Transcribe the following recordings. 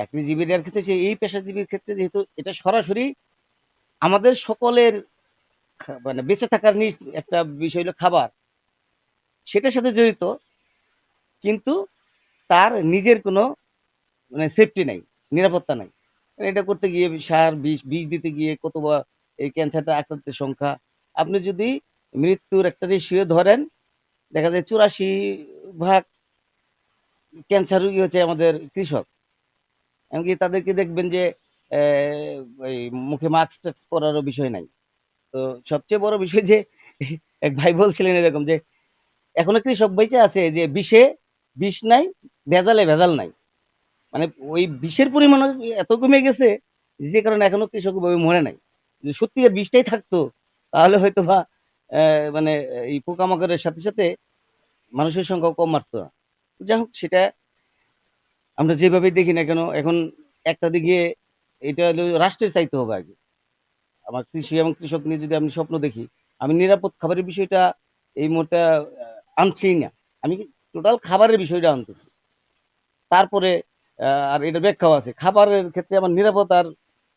চাকরিজীবীদের ক্ষেত্রে এই পেশাজীবীর ক্ষেত্রে যেহেতু এটা সরাসরি আমাদের সকলের মানে বেঁচে থাকার নি- একটা বিষয় হলো খাবার। সেটার সাথে জড়িত, কিন্তু তার নিজের কোনো মানে সেফটি নাই, নিরাপত্তা নাই। এটা করতে গিয়ে সার, বিষ বিষ দিতে গিয়ে কত বা এই ক্যান্সারটা আক্রান্তের সংখ্যা। আপনি যদি মৃত্যুর একটা রেশিও ধরেন, দেখা যায় চুরাশি ভাগ ক্যান্সার রোগী হচ্ছে আমাদের কৃষক। এমনকি তাদেরকে দেখবেন যে মুখে মাস্ক পরারও বিষয় নাই। তো সবচেয়ে বড় বিষয় যে, এক ভাই বলছিলেন এরকম যে, এখনও কৃষক বেঁচে আছে? যে বিষে, বিষ নাই, ভেজালে ভেজাল নাই। মানে ওই বিষের পরিমাণ এত কমে গেছে যে কারণে এখনও কৃষক ওইভাবে মরে নাই। যদি সত্যি বিষটাই থাকতো, তাহলে হয়তো বা মানে এই পোকামাকড়ের সাথে সাথে মানুষের সংখ্যাও কম মারতো না। যাই হোক, সেটা আমরা যেভাবে দেখি না কেন এখন একটা দিকে এটা হলো রাষ্ট্রের চাইতে হবে আগে। আমার কৃষি এবং কৃষক নিয়ে যদি আমি স্বপ্ন দেখি আমি নিরাপদ খাবারের বিষয়টা এই মুহূর্তে আহ, আনছিই না। আমি টোটাল খাবারের বিষয়টা আনতেছি তারপরে আর এটা ব্যাখ্যাও আছে। খাবারের ক্ষেত্রে আমার নিরাপদ আর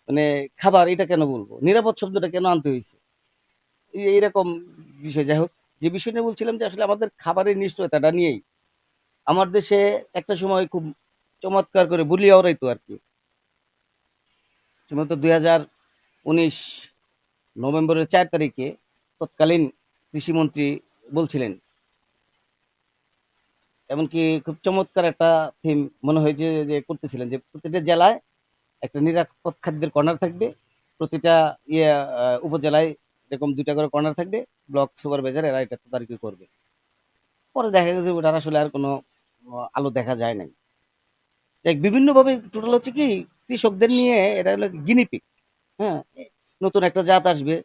মানে খাবার এটা কেন বলব? নিরাপদ শব্দটা কেন আনতে হয়েছে? এই- এইরকম বিষয়। যাই হোক যে বিষয় নিয়ে বলছিলাম যে আসলে আমাদের খাবারের নিশ্চয়তাটা নিয়েই। আমার দেশে একটা সময় খুব চমৎকার করে বুলিয়া ওরাইতো আর কি। সম্ভবত দুই হাজার উনিশ নভেম্বরের চার তারিখে তৎকালীন কৃষিমন্ত্রী বলছিলেন। এমনকি খুব চমৎকার একটা থিম মনে হয়েছে যে করতেছিলেন যে প্রতিটা জেলায় একটা নিরাপদ খাদ্যের কর্নার থাকবে, প্রতিটা ইয়ে উপজেলায় এরকম দুইটা করে কর্নার থাকবে ব্লক সুপারভাইজার এরা এটা তদারকি করবে। পরে দেখা গেছে ওটার আসলে আর কোনো, আলো দেখা যায় নাই। দেখ, বিভিন্নভাবে টোটাল হচ্ছে কি, কৃষকদের নিয়ে এটা হলো গিনিপিক হ্যাঁ? নতুন একটা জাত আসবে,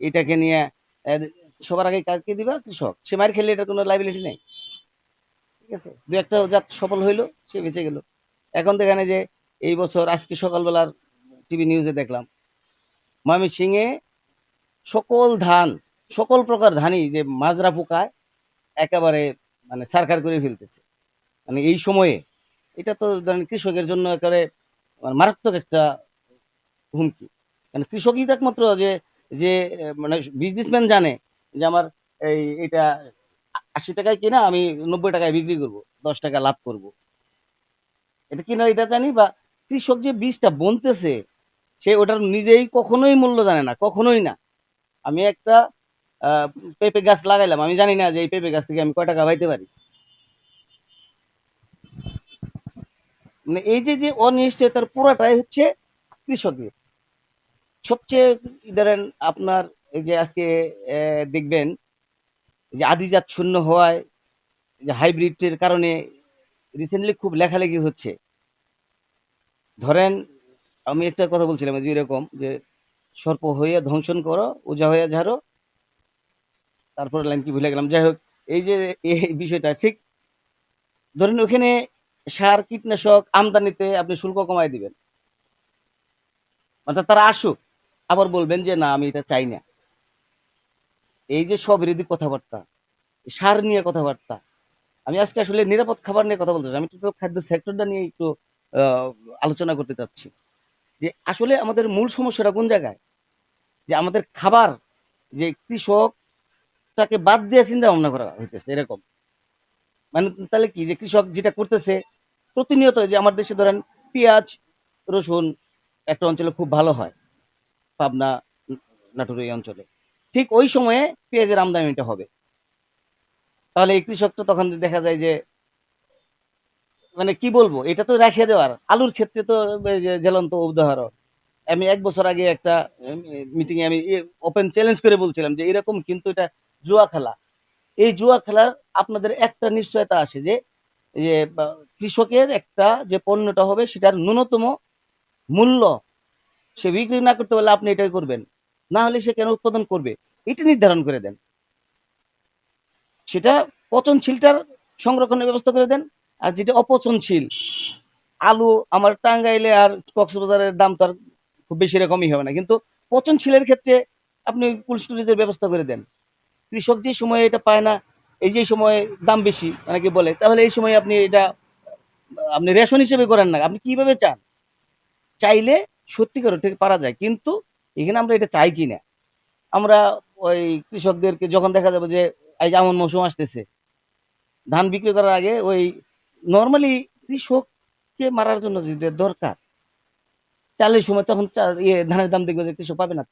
এটাকে নিয়ে সবার আগে কাকে দিবা? কৃষক। সে মার খেলে এটা কোনো লাইবিলিটি নেই। ঠিক আছে? দু একটা জাত সফল হইল, সে বেঁচে গেল। এখন দেখানে যে, এই বছর আজকে সকালবেলার টিভি নিউজে দেখলাম, ময়মনসিংহে সকল ধান, সকল প্রকার ধানই যে মাজরা পোকায়, একেবারে মানে সারখার করে ফেলতেছে। মানে এই সময়ে এটা তো কৃষকের জন্য একেবারে মানে মারাত্মক একটা হুমকি। মানে কৃষকই তো একমাত্র যে যে মানে বিজনেসম্যান জানে যে আমার এই এটা আশি টাকায় কিনা আমি নব্বই টাকায় বিক্রি করব, দশ টাকা লাভ করব। এটা কিনা এটা জানি, বা কৃষক যে বীজটা বনতেছে, সে ওটার নিজেই কখনোই মূল্য জানে না, কখনোই না। আমি একটা পেঁপে গাছ লাগাইলাম, আমি জানি না যে এই পেঁপে গাছ থেকে আমি কয় টাকা পাইতে পারি। মানে এই যে যে অনিশ্চয়তার পুরাটাই হচ্ছে কৃষকের সবচেয়ে ধরেন আপনার এই যে আজকে দেখবেন যে আদিজাত শূন্য হওয়ায় যে হাইব্রিডের কারণে রিসেন্টলি খুব লেখালেখি হচ্ছে। ধরেন আমি একটা কথা বলছিলাম যে এরকম যে সর্প হয়ে ধ্বংসন করো, ওজা হয়ে ঝাড়ো, তারপর লাইন কি ভুলে গেলাম। যাই হোক, এই যে, এই বিষয়টা ঠিক। ধরেন ওখানে সার কীটনাশক আমদানিতে আপনি শুল্ক কমাই দিবেন। অর্থাৎ তারা আসুক, আবার বলবেন যে, না, আমি এটা চাই না। এই যে স্ববিরোধী কথাবার্তা, সার নিয়ে কথাবার্তা, আমি আজকে আসলে নিরাপদ খাবার নিয়ে কথা বলতে আমি টোটাল খাদ্য সেক্টরটা নিয়ে একটু আলোচনা করতে চাচ্ছি। যে আসলে আমাদের মূল সমস্যাটা কোন জায়গায়? যে আমাদের খাবার, যে কৃষক, তাকে বাদ দিয়ে চিন্তা ভাবনা করা হইতেছে, এরকম। মানে তাহলে কি? যে কৃষক যেটা করতেছে প্রতিনিয়ত যে আমার দেশে ধরেন পেঁয়াজ, রসুন একটা অঞ্চলে খুব ভালো হয়, পাবনা, নাটোর এই অঞ্চলে। ঠিক ওই সময়ে পেঁয়াজের আমদানিটা হবে। তাহলে এই কৃষক তো তখন দেখা যায় যে মানে কি বলব, এটা তো রেখে দেওয়ার। আলুর ক্ষেত্রে তো জ্বলন্ত উদাহরণ। আমি এক বছর আগে একটা মিটিং এ আমি ওপেন চ্যালেঞ্জ করে বলছিলাম যে, এরকম কিন্তু এটা জুয়া খেলা। এই জুয়া খেলার আপনাদের একটা নিশ্চয়তা আসে যে যে কৃষকের একটা যে পণ্যটা হবে সেটার ন্যূনতম মূল্য সে বিক্রি না করতে পারলে আপনি এটাই করবেন। না হলে সে কেন উৎপাদন করবে? এটা নির্ধারণ করে দেন। সেটা পচনশীলটার সংরক্ষণের ব্যবস্থা করে দেন। আর যেটা অপচনশীল আলু আমার টাঙ্গাইলে আর কক্সবাজারের দাম তো আর খুব বেশি রকমই হবে না। কিন্তু পচনশীলের ক্ষেত্রে আপনি কোল্ড স্টোরেজের ব্যবস্থা করে দেন। কৃষক যে সময়ে এটা পায় না এই যে সময়ে দাম বেশি, অনেকে বলে, তাহলে এই সময় আপনি এটা, আপনি রেশন হিসেবে করেন না। আপনি কীভাবে চান? চাইলে সত্যিকার অর্থে পারা যায়, কিন্তু এখানে আমরা এটা চাই কি না আমরা ওই কৃষকদেরকে যখন দেখা যাবে যে, এই যে আমন মৌসুম আসতেছে, ধান বিক্রি করার আগে ওই নর্মালি কৃষককে মারার জন্য যেটা দরকার, চালের সময় তখন ইয়ে ধানের দাম দেখবে যে কৃষক পাবে না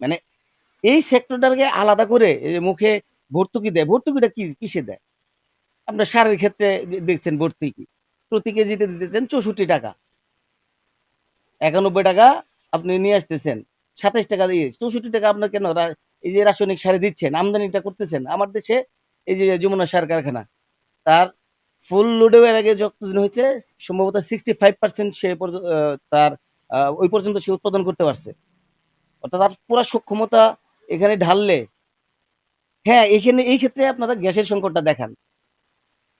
মানে এই সেক্টরটাকে আলাদা করে মুখে ভর্তুকি দেয়। ভর্তুকিটা কি কিসে দেয়? আপনার সারের ক্ষেত্রে দেখছেন ভর্তুকি প্রতি কেজিতে দিতেছেন চৌষট্টি টাকা। একানব্বই টাকা আপনি নিয়ে আসতেছেন সাতাইশ টাকা দিয়ে। চৌষট্টি টাকা আপনার কেন? এই যে রাসায়নিক সারে দিচ্ছেন, আমদানিটা করতেছেন। আমার দেশে এই যে যমুনা সার কারখানা, তার ফুল লোডে আগে যতদিন হয়েছে, সম্ভবত সিক্সটি ফাইভ পার্সেন্ট সে তার ওই পর্যন্ত সে উৎপাদন করতে পারছে। অর্থাৎ পুরো সক্ষমতা এখানে ঢাললে হ্যাঁ এখানে, এই ক্ষেত্রে আপনারা গ্যাসের সংকটটা দেখান।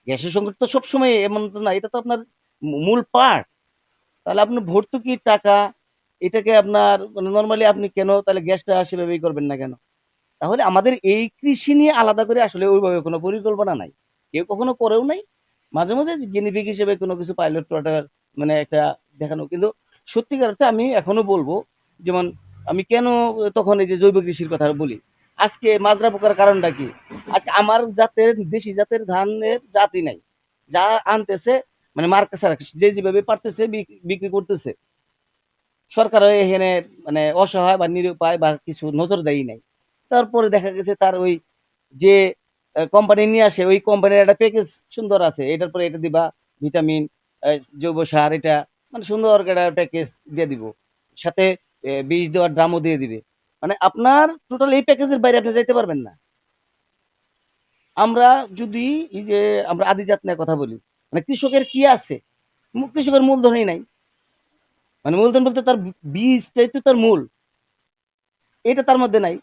গ্যাসের সংকট তো সবসময় এমন তো না, এটা তো আপনার মূল পার্ট তাহলে আপনি ভর্তুকির টাকা, এটাকে আপনার মানে নর্মালি আপনি কেন তাহলে গ্যাসটা সেভাবেই করবেন না কেন? তাহলে আমাদের এই কৃষি নিয়ে আলাদা করে আসলে ওইভাবে কোনো পরিকল্পনা নাই। কেউ কখনো করেও নাই। মাঝে মাঝে জেনেভিক হিসেবে কোনো কিছু পাইলট প্রোডাক্ট মানে একটা দেখানো। কিন্তু সত্যিকার অর্থে আমি এখনও বলব, যেমন আমি কেন তখন এই যে জৈব কৃষির কথা বলি আজকে মাজরা পোকার কারণটা কি? আজকে আমার জাতের, দেশি জাতের ধানের জাতি নাই। যা আনতেছে মানে মার্কেট যে যেভাবে পারতেছে বিক্রি করতেছে। সরকার এখানে মানে অসহায় বা নিরুপায় বা কিছু নজর দেয় নাই। তারপরে দেখা গেছে তার ওই যে কোম্পানি নিয়ে আসে, ওই কোম্পানির একটা প্যাকেজ সুন্দর আছে। এটার পরে এটা দিবা ভিটামিন জৈব সার, এটা মানে সুন্দর একটা প্যাকেজ দিয়ে দিব। সাথে বীজ দেওয়ার ড্রামও দিয়ে দিবে। মানে আপনার টোটাল এই প্যাকেজের বাইরে আপনি যাইতে পারবেন না। আমরা যদি এই যে আমরা আদিজাত নিয়ে কথা বলি মানে কৃষকের কি আছে? কৃষকের মূলধনই নাই। মানে মূলধন বলতে তার বীজটাই তো তার মূল। এটা তার মধ্যে নাই।